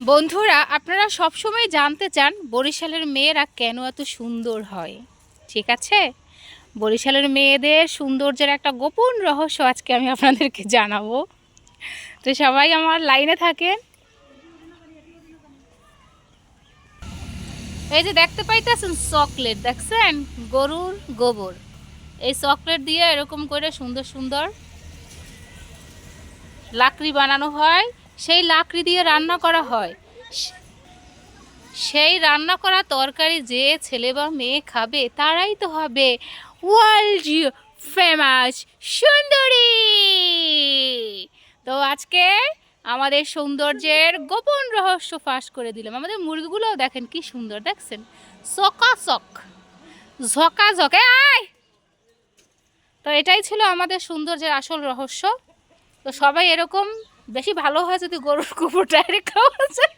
বন্ধুরা, আপনারা সব সবসময় জানতে চান বরিশালের মেয়েরা কেন এত সুন্দর হয়। ঠিক আছে? বরিশালের মেয়েদের সৌন্দর্যের একটা গোপন রহস্য আজকে আমি আপনাদেরকে জানাব। তো সবাই আমার লাইনে থাকেন। এই যে দেখতে পাইতেছেন চকলেট, দেখছেন? গরুর গোবর। এই চকলেট দিয়ে এরকম করে সুন্দর সুন্দর লাকড়ি বানানো হয়। সেই লাকড়ি দিয়ে রান্না করা হয়। সেই রান্না করা তরকারি যে ছেলে বা মেয়ে খাবে, তারাই তো হবে ওয়ার্ল্ড ফেমাস সুন্দরী। তো আজকে আমাদের সৌন্দর্যের গোপন রহস্য ফাঁস করে দিলাম। আমাদের মুরগিগুলোও দেখেন কি সুন্দর, দেখছেন? চকাচক ঝকাঝক আয়! তো এটাই ছিল আমাদের সৌন্দর্যের আসল রহস্য। তো সবাই এরকম বেশি ভালো হয় যদি গরুর গোবর ডাইরেক্ট খাওয়া যায়।